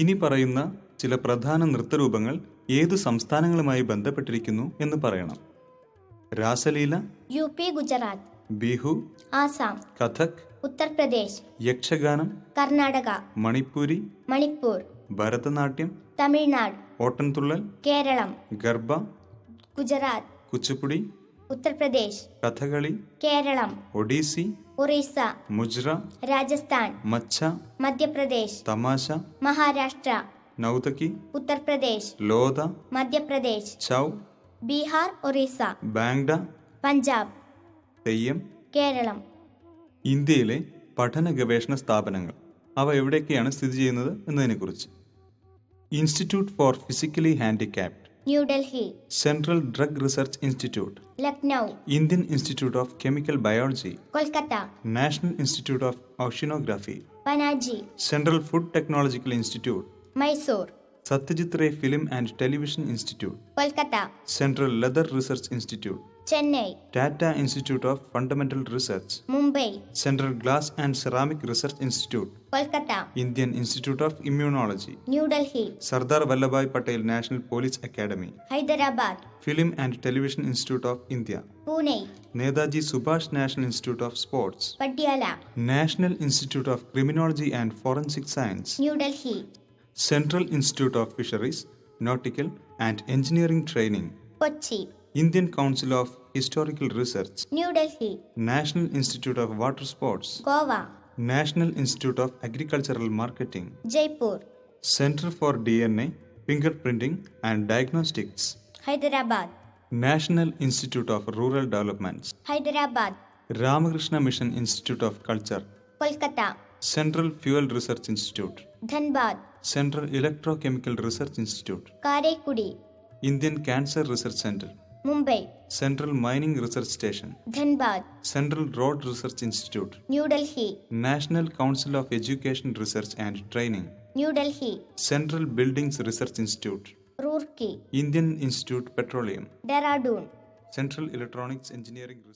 ഇനി പറയുന്ന ചില പ്രധാന നൃത്തരൂപങ്ങൾ ഏതു സംസ്ഥാനങ്ങളുമായി ബന്ധപ്പെട്ടിരിക്കുന്നു എന്ന് പറയണം രാസലീല യു പി ഗുജറാത്ത് ബിഹു ആസാം കഥക് ഉത്തർപ്രദേശ് യക്ഷഗാനം കർണാടക മണിപ്പൂരി മണിപ്പൂർ ഭരതനാട്യം തമിഴ്നാട് ഓട്ടൻതുള്ളൽ കേരളം ഗർബ ഗുജറാത്ത് കുച്ചിപ്പുടി ഉത്തർപ്രദേശ് കഥകളി കേരളം ഒഡീസി ഒറീസ മുജ്ര രാജസ്ഥാൻ മച്ച മധ്യപ്രദേശ് തമാശ മഹാരാഷ്ട്ര നൗതക്കി ഉത്തർപ്രദേശ് ലോത മധ്യപ്രദേശ് ചൗ ബീഹാർ ഒറീസ ബാംഗ്ഡ പഞ്ചാബ് തെയ്യം കേരളം ഇന്ത്യയിലെ പഠന ഗവേഷണ സ്ഥാപനങ്ങൾ അവ എവിടെയൊക്കെയാണ് സ്ഥിതി ചെയ്യുന്നത് എന്നതിനെക്കുറിച്ച് institute for physically handicapped New Delhi central drug research institute Lucknow Indian institute of chemical biology Kolkata national institute of oceanography Panaji central food technological institute Mysore Satyajit Ray film and television institute Kolkata central leather research institute Chennai, Tata Institute of Fundamental Research, Mumbai, Central Glass and Ceramic Research Institute, Kolkata, Indian Institute of Immunology, New Delhi, Sardar Vallabhbhai Patel National Police Academy, Hyderabad, Film and Television Institute of India, Pune, Netaji Subhash National Institute of Sports, Patiala, National Institute of Criminology and Forensic Science, New Delhi, Central Institute of Fisheries, Nautical and Engineering Training, Kochi. Indian Council of Historical Research, New Delhi. National Institute of Water Sports, Goa. National Institute of Agricultural Marketing, Jaipur. Center for DNA, Fingerprinting and Diagnostics, Hyderabad. National Institute of Rural Developments, Hyderabad. Ramakrishna Mission Institute of Culture, Kolkata. Central Fuel Research Institute, Dhanbad. Central Electrochemical Research Institute, Karekudi. Indian Cancer Research Center, Mumbai central mining research station Dhanbad central road research institute New Delhi national council of education research and training New Delhi central buildings research institute Roorkee Indian institute petroleum Dehradun central electronics engineering research